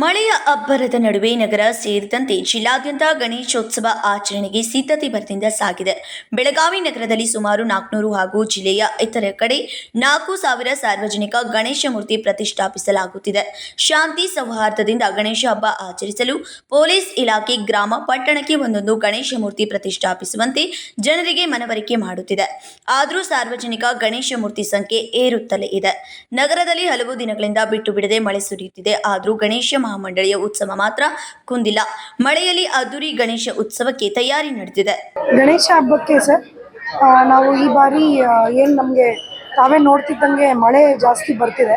ಮಳೆಯ ಅಬ್ಬರದ ನಡುವೆ ನಗರ ಸೇರಿದಂತೆ ಜಿಲ್ಲಾದ್ಯಂತ ಗಣೇಶೋತ್ಸವ ಆಚರಣೆಗೆ ಸಿದ್ಧತೆ ಭರದಿಂದ ಸಾಗಿದೆ. ಬೆಳಗಾವಿ ನಗರದಲ್ಲಿ ಸುಮಾರು ನಾಲ್ಕುನೂರು ಹಾಗೂ ಜಿಲ್ಲೆಯ ಇತರ ಕಡೆ ನಾಲ್ಕು ಸಾವಿರ ಸಾರ್ವಜನಿಕ ಗಣೇಶ ಮೂರ್ತಿ ಪ್ರತಿಷ್ಠಾಪಿಸಲಾಗುತ್ತಿದೆ. ಶಾಂತಿ ಸೌಹಾರ್ದದಿಂದ ಗಣೇಶ ಹಬ್ಬ ಆಚರಿಸಲು ಪೊಲೀಸ್ ಇಲಾಖೆ ಗ್ರಾಮ ಪಟ್ಟಣಕ್ಕೆ ಒಂದೊಂದು ಗಣೇಶ ಮೂರ್ತಿ ಪ್ರತಿಷ್ಠಾಪಿಸುವಂತೆ ಜನರಿಗೆ ಮನವರಿಕೆ ಮಾಡುತ್ತಿದೆ. ಆದರೂ ಸಾರ್ವಜನಿಕ ಗಣೇಶ ಮೂರ್ತಿ ಸಂಖ್ಯೆ ಏರುತ್ತಲೇ ಇದೆ. ನಗರದಲ್ಲಿ ಹಲವು ದಿನಗಳಿಂದ ಬಿಟ್ಟು ಬಿಡದೆ ಮಳೆ ಸುರಿಯುತ್ತಿದೆ. ಆದರೂ ಗಣೇಶ ಮಹಾಮಂಡಳಿಯ ಉತ್ಸವ ಮಾತ್ರ ಕುಂದಿಲ್ಲ. ಮಳೆಯಲ್ಲಿ ಅದ್ದೂರಿ ಗಣೇಶ ಉತ್ಸವಕ್ಕೆ ತಯಾರಿ ನಡೆದಿದೆ. ಗಣೇಶ ಹಬ್ಬಕ್ಕೆ ಸರ್ ನಾವು ಈ ಬಾರಿ ಏನು ನಮಗೆ ತಾವೇ ನೋಡ್ತಿದ್ದಂಗೆ ಮಳೆ ಜಾಸ್ತಿ ಬರ್ತಿದೆ.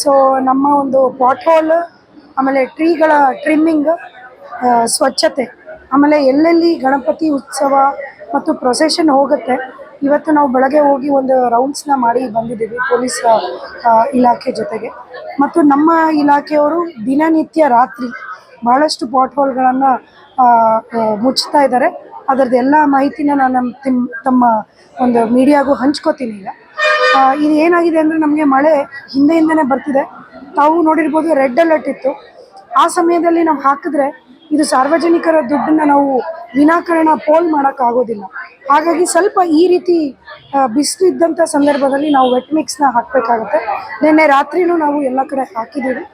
ಸೊ ನಮ್ಮ ಒಂದು ಪಾಟ್ ಹೋಲ್ ಆಮೇಲೆ ಟ್ರೀಗಳ ಟ್ರಿಮ್ಮಿಂಗ್ ಸ್ವಚ್ಛತೆ, ಆಮೇಲೆ ಎಲ್ಲೆಲ್ಲಿ ಗಣಪತಿ ಉತ್ಸವ ಮತ್ತು ಪ್ರೊಸೆಷನ್ ಹೋಗುತ್ತೆ ಇವತ್ತು ನಾವು ಬೆಳಗ್ಗೆ ಹೋಗಿ ಒಂದು ರೌಂಡ್ಸ್ನ ಮಾಡಿ ಬಂದಿದ್ದೀವಿ ಪೊಲೀಸ್ ಇಲಾಖೆ ಜೊತೆಗೆ. ಮತ್ತು ನಮ್ಮ ಇಲಾಖೆಯವರು ದಿನನಿತ್ಯ ರಾತ್ರಿ ಬಹಳಷ್ಟು ಪಾಟ್ ಹೋಲ್ಗಳನ್ನು ಮುಚ್ಚುತ್ತಾ ಇದ್ದಾರೆ. ಅದರದ್ದು ಎಲ್ಲ ಮಾಹಿತಿನ ನಾನು ನಮ್ಮ ತಿಮ್, ತಮ್ಮ ಒಂದು ಮೀಡಿಯಾಗೂ ಹಂಚ್ಕೋತೀನಿ ಈಗ. ಇದು ಏನಾಗಿದೆ ಅಂದರೆ ನಮಗೆ ಮಳೆ ಹಿಂದೆಯಿಂದನೇ ಬರ್ತಿದೆ. ತಾವು ನೋಡಿರ್ಬೋದು ರೆಡ್ ಅಲರ್ಟ್ ಇತ್ತು. ಆ ಸಮಯದಲ್ಲಿ ನಾವು ಹಾಕಿದ್ರೆ ಇದು ಸಾರ್ವಜನಿಕರ ದುಡ್ಡನ್ನ ನಾವು ವಿನಾಕಾರಣ ಪೋಲ್ ಮಾಡೋಕ್ಕಾಗೋದಿಲ್ಲ. ಹಾಗಾಗಿ ಸ್ವಲ್ಪ ಈ ರೀತಿ ಬಿಸಿಲು ಇದ್ದಂಥ ಸಂದರ್ಭದಲ್ಲಿ ನಾವು ವೆಟ್ ಮಿಕ್ಸ್ನ ಹಾಕಬೇಕಾಗುತ್ತೆ. ನಿನ್ನೆ ರಾತ್ರಿನೂ ನಾವು ಎಲ್ಲ ಕಡೆ ಹಾಕಿದ್ದೀವಿ.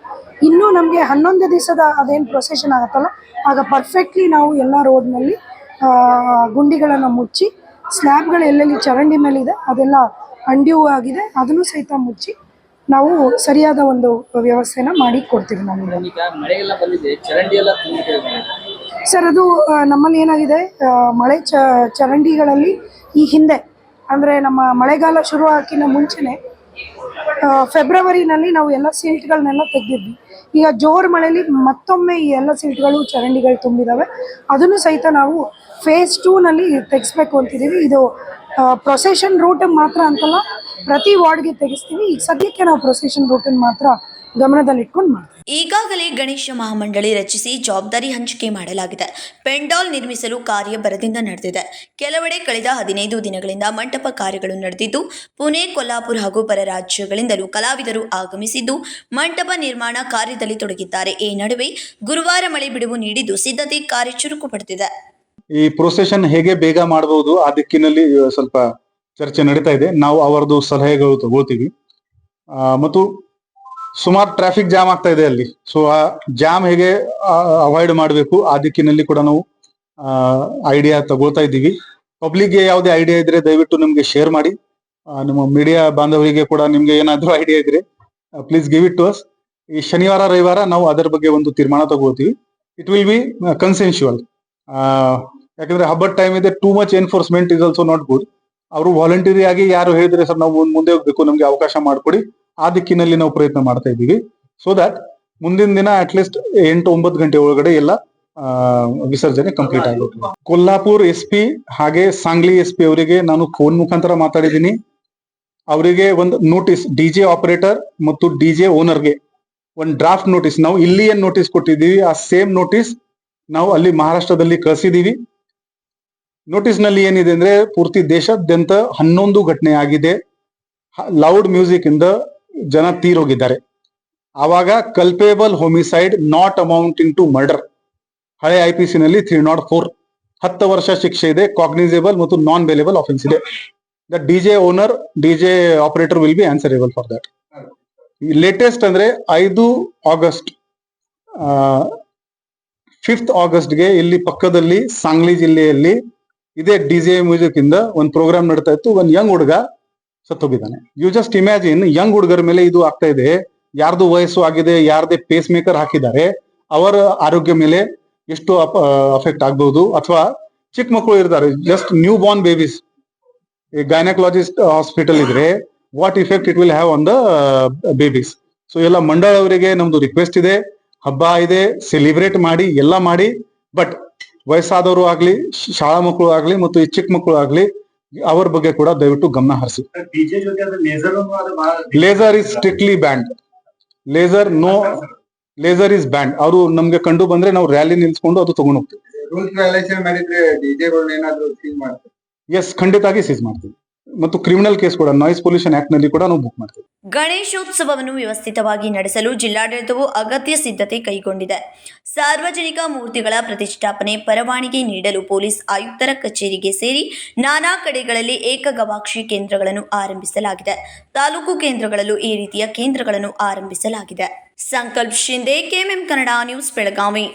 ಇನ್ನೂ ನಮಗೆ ಹನ್ನೊಂದು ದಿವಸದ ಅದೇನು ಪ್ರೊಸೆಷನ್ ಆಗುತ್ತಲ್ಲ, ಆಗ ಪರ್ಫೆಕ್ಟ್ಲಿ ನಾವು ಎಲ್ಲ ರೋಡ್ನಲ್ಲಿ ಗುಂಡಿಗಳನ್ನು ಮುಚ್ಚಿ ಸ್ಲ್ಯಾಬ್ಗಳು ಎಲ್ಲೆಲ್ಲಿ ಚರಂಡಿ ಮೇಲಿದೆ, ಅದೆಲ್ಲ ಅಂಡ್ಯೂ ಆಗಿದೆ, ಅದನ್ನು ಸಹಿತ ಮುಚ್ಚಿ ನಾವು ಸರಿಯಾದ ಒಂದು ವ್ಯವಸ್ಥೆನ ಮಾಡಿ ಕೊಡ್ತೀವಿ ನಾವು ಸರ್ ಅದು ನಮ್ಮಲ್ಲಿ ಏನಾಗಿದೆ ಮಳೆ ಚ, ಚರಂಡಿಗಳಲ್ಲಿ ಈ ಹಿಂದೆ, ಅಂದರೆ ನಮ್ಮ ಮಳೆಗಾಲ ಶುರು ಹಾಕಿನ ಮುಂಚೆನೆ ಫೆಬ್ರವರಿನಲ್ಲಿ ನಾವು ಎಲ್ಲ ಸೀಟ್ಗಳನ್ನೆಲ್ಲ ತೆಗೆದಿದ್ವಿ. ಈಗ ಜೋರು ಮಳೆಯಲ್ಲಿ ಮತ್ತೊಮ್ಮೆ ಈ ಎಲ್ಲ ಸೀಟ್ಗಳು ಚರಂಡಿಗಳು ತುಂಬಿದ್ದಾವೆ ಅದನ್ನು ಸಹಿತ ನಾವು ಫೇಸ್ ಟೂನಲ್ಲಿ ತೆಗೆಸ್ಬೇಕು ಅಂತಿದ್ದೀವಿ. ಇದು ಪ್ರೊಸೆಷನ್ ರೂಟ್ ಮಾತ್ರ ಅಂತಲ್ಲ, ಪ್ರತಿ ವಾರ್ಡ್ಗೆ ತೆಗೆಸ್ತೀವಿ. ಈಗ ಸದ್ಯಕ್ಕೆ ನಾವು ಪ್ರೊಸೆಷನ್ ರೂಟನ್ನು ಮಾತ್ರ ಗಮನದಲ್ಲಿಟ್ಕೊಂಡು ಮಾಡ್ತೀವಿ. ಈಗಾಗಲೇ ಗಣೇಶ ಮಹಾಮಂಡಳಿ ರಚಿಸಿ ಜವಾಬ್ದಾರಿ ಹಂಚಿಕೆ ಮಾಡಲಾಗಿದೆ. ಪೆಂಡಾಲ್ ನಿರ್ಮಿಸಲು ಕಾರ್ಯ ಭರದಿಂದ ನಡೆದಿದೆ. ಕೆಲವೆಡೆ ಕಳೆದ ಹದಿನೈದು ದಿನಗಳಿಂದ ಮಂಟಪ ಕಾರ್ಯಗಳು ನಡೆದಿದ್ದು ಪುಣೆ ಕೊಲ್ಲಾಪುರ ಹಾಗೂ ಪರ ರಾಜ್ಯಗಳಿಂದಲೂ ಕಲಾವಿದರು ಆಗಮಿಸಿದ್ದು ಮಂಟಪ ನಿರ್ಮಾಣ ಕಾರ್ಯದಲ್ಲಿ ತೊಡಗಿದ್ದಾರೆ. ಈ ನಡುವೆ ಗುರುವಾರ ಮಳೆ ಬಿಡುವು ನೀಡಿದ್ದು ಸಿದ್ಧತೆ ಕಾರ್ಯ ಚುರುಕು ಪಡೆದಿದೆ. ಈ ಪ್ರೊಸೆಷನ್ ಹೇಗೆ ಬೇಗ ಮಾಡಬಹುದು ಆ ದಿಕ್ಕಿನಲ್ಲಿ ಸ್ವಲ್ಪ ಚರ್ಚೆ ನಡೀತಾ ಇದೆ. ನಾವು ಅವರದು ಸಲಹೆಗಳು ತಗೋತೀವಿ. ಆ, ಮತ್ತು ಸುಮಾರು ಟ್ರಾಫಿಕ್ ಜಾಮ್ ಆಗ್ತಾ ಇದೆ ಅಲ್ಲಿ. ಸೊ ಆ ಜಾಮ್ ಹೇಗೆ ಅವಾಯ್ಡ್ ಮಾಡಬೇಕು, ಆ ದಿಕ್ಕಿನಲ್ಲಿ ಕೂಡ ನಾವು ಐಡಿಯಾ ತಗೊಳ್ತಾ ಇದ್ದೀವಿ. ಪಬ್ಲಿಕ್ಗೆ ಯಾವುದೇ ಐಡಿಯಾ ಇದ್ರೆ ದಯವಿಟ್ಟು ನಿಮ್ಗೆ ಶೇರ್ ಮಾಡಿ. ನಿಮ್ಮ ಮೀಡಿಯಾ ಬಾಂಧವರಿಗೆ ಕೂಡ ನಿಮ್ಗೆ ಏನಾದರೂ ಐಡಿಯಾ ಇದ್ರೆ please give it to us ಈ ಶನಿವಾರ, ರವಿವಾರ ನಾವು ಅದರ ಬಗ್ಗೆ ಒಂದು ತೀರ್ಮಾನ ತಗೋತೀವಿ ಇಟ್ ವಿಲ್ ಬಿ ಕನ್ಸೆನ್ಶುವಲ್ ಯಾಕಂದ್ರೆ ಹಬ್ಬದ ಟೈಮ್ ಇದೆ too much enforcement is also not good ಅವರು ವಾಲಂಟಿಯರಿ ಆಗಿ ಯಾರು ಹೇಳಿದ್ರೆ ಸರ್, ನಾವು ಮುಂದೆ ಹೋಗ್ಬೇಕು, ನಮ್ಗೆ ಅವಕಾಶ ಮಾಡಿಕೊಡಿ. ಆ ದಿಕ್ಕಿನಲ್ಲಿ ನಾವು ಪ್ರಯತ್ನ ಮಾಡ್ತಾ ಇದ್ದೀವಿ. ಸೊ ದಟ್ ಮುಂದಿನ ದಿನ ಅಟ್ಲೀಸ್ಟ್ ಎಂಟು ಒಂಬತ್ತು ಗಂಟೆ ಒಳಗಡೆ ಎಲ್ಲ ವಿಸರ್ಜನೆ ಕಂಪ್ಲೀಟ್ ಆಗುತ್ತೆ. ಕೊಲ್ಲಾಪುರ್ ಎಸ್ ಪಿ ಹಾಗೆ ಸಾಂಗ್ಲಿ ಎಸ್ ಪಿ ಅವರಿಗೆ ನಾನು ಫೋನ್ ಮುಖಾಂತರ ಮಾತಾಡಿದ್ದೀನಿ. ಅವರಿಗೆ ಒಂದು ನೋಟಿಸ್ ಡಿ ಜೆ ಆಪರೇಟರ್ ಮತ್ತು ಡಿ ಜೆ ಓನರ್ಗೆ ಒಂದು ಡ್ರಾಫ್ಟ್ ನೋಟಿಸ್ ನಾವು ಇಲ್ಲಿ ಏನ್ ನೋಟಿಸ್ ಕೊಟ್ಟಿದ್ದೀವಿ. ಆ ಸೇಮ್ ನೋಟಿಸ್ ನಾವು ಅಲ್ಲಿ ಮಹಾರಾಷ್ಟ್ರದಲ್ಲಿ ಕಳಿಸಿದೀವಿ ನೋಟಿಸ್ನಲ್ಲಿ ಏನಿದೆ ಅಂದ್ರೆ ಪೂರ್ತಿ ದೇಶಾದ್ಯಂತ ಹನ್ನೊಂದು ಘಟನೆ ಆಗಿದೆ. ಲೌಡ್ ಮ್ಯೂಸಿಕ್ ಇಂದ ಜನ ತೀರೋಗಿದ್ದಾರೆ. ಆವಾಗ culpable homicide not amounting to murder ಹಳೆ ಐ ನಲ್ಲಿ ತ್ರೀ ನಾಟ್ ಫೋರ್ ಹತ್ತು ವರ್ಷ ಶಿಕ್ಷೆ ಇದೆ ಕಾಗ್ನಿಸೇಬಲ್ ಮತ್ತು ನಾನ್ ಬೇಲೇಬಲ್ ಆಫೆನ್ಸ್ ಇದೆ. The D J owner D J operator will be answerable for that latest ಅಂದ್ರೆ ಐದು ಆಗಸ್ಟ್ ಫಿಫ್ತ್ ಆಗಸ್ಟ್ಗೆ ಇಲ್ಲಿ ಪಕ್ಕದಲ್ಲಿ ಸಾಂಗ್ಲಿ ಜಿಲ್ಲೆಯಲ್ಲಿ ಇದೇ ಡಿ ಜೆ ಮ್ಯೂಸಿಕ್ ಇಂದ ಒಂದು ಪ್ರೋಗ್ರಾಮ್ ನಡೀತಾ ಇತ್ತು. ಒಂದು ಯಂಗ್ ಹುಡುಗ ಸತ್ತೋಗಿದ್ದಾನೆ. ಯು ಜಸ್ಟ್ ಇಮ್ಯಾಜಿನ್ ಯಂಗ್ ಹುಡುಗರ ಮೇಲೆ ಇದು ಆಗ್ತಾ ಇದೆ. ಯಾರ್ದು ವಯಸ್ಸು ಆಗಿದೆ, ಯಾರ್ದೇ ಪೇಸ್ ಮೇಕರ್ ಹಾಕಿದ್ದಾರೆ, ಅವರ ಆರೋಗ್ಯ ಮೇಲೆ ಎಷ್ಟು ಅಫೆಕ್ಟ್ ಆಗ್ಬಹುದು ಅಥವಾ ಚಿಕ್ಕ ಮಕ್ಕಳು ಇರ್ತಾರೆ just new born babies gynaecologist hospital ಇದ್ರೆ what effect it will have on the babies so ಎಲ್ಲ ಮಂಡಳ ಅವರಿಗೆ ನಮ್ದು ರಿಕ್ವೆಸ್ಟ್ ಇದೆ. ಹಬ್ಬ ಇದೆ ಸೆಲಿಬ್ರೇಟ್ ಮಾಡಿ, ಎಲ್ಲ ಮಾಡಿ ಬಟ್ ವಯಸ್ಸಾದವರು ಆಗ್ಲಿ, ಶಾಲಾ ಮಕ್ಕಳು ಆಗ್ಲಿ, ಮತ್ತು ಈ ಚಿಕ್ಕ ಮಕ್ಕಳು ಆಗ್ಲಿ ಅವ್ರ ಬಗ್ಗೆ ಕೂಡ ದಯವಿಟ್ಟು ಗಮನ ಹರಿಸಿ. Laser is strictly banned laser no laser is banned ಅವರು ನಮ್ಗೆ ಕಂಡು ಬಂದ್ರೆ ನಾವು ರ್ಯಾಲಿ ನಿಲ್ಸ್ಕೊಂಡು ಅದು ತಗೊಂಡು ಹೋಗ್ತೀವಿ. ಎಸ್ ಖಂಡಿತಾಗಿ ಸೀಸ್ ಮಾಡ್ತೀವಿ. ಮತ್ತು ಕ್ರಿಮಿನಲ್ ಕೇಸ್ ಕೂಡ ನಾಯ್ಸ್ ಪೊಲ್ಯೂಷನ್ ಆಕ್ಟ್ನಲ್ಲಿ ಕೂಡ ನಾವು ಬುಕ್ ಮಾಡ್ತೀವಿ. ಗಣೇಶೋತ್ಸವವನ್ನು ವ್ಯವಸ್ಥಿತವಾಗಿ ನಡೆಸಲು ಜಿಲ್ಲಾಡಳಿತವು ಅಗತ್ಯ ಸಿದ್ಧತೆ ಕೈಗೊಂಡಿದೆ. ಸಾರ್ವಜನಿಕ ಮೂರ್ತಿಗಳ ಪ್ರತಿಷ್ಠಾಪನೆ, ಪರವಾನಿಗೆ ನೀಡಲು ಪೊಲೀಸ್ ಆಯುಕ್ತರ ಕಚೇರಿಗೆ ಸೇರಿ ನಾನಾ ಕಡೆಗಳಲ್ಲಿ ಏಕಗವಾಕ್ಷಿ ಕೇಂದ್ರಗಳನ್ನು ಆರಂಭಿಸಲಾಗಿದೆ. ತಾಲೂಕು ಕೇಂದ್ರಗಳಲ್ಲೂ ಈ ರೀತಿಯ ಕೇಂದ್ರಗಳನ್ನು ಆರಂಭಿಸಲಾಗಿದೆ. Sankalp Shinde KMM Kannada news, Belagavi.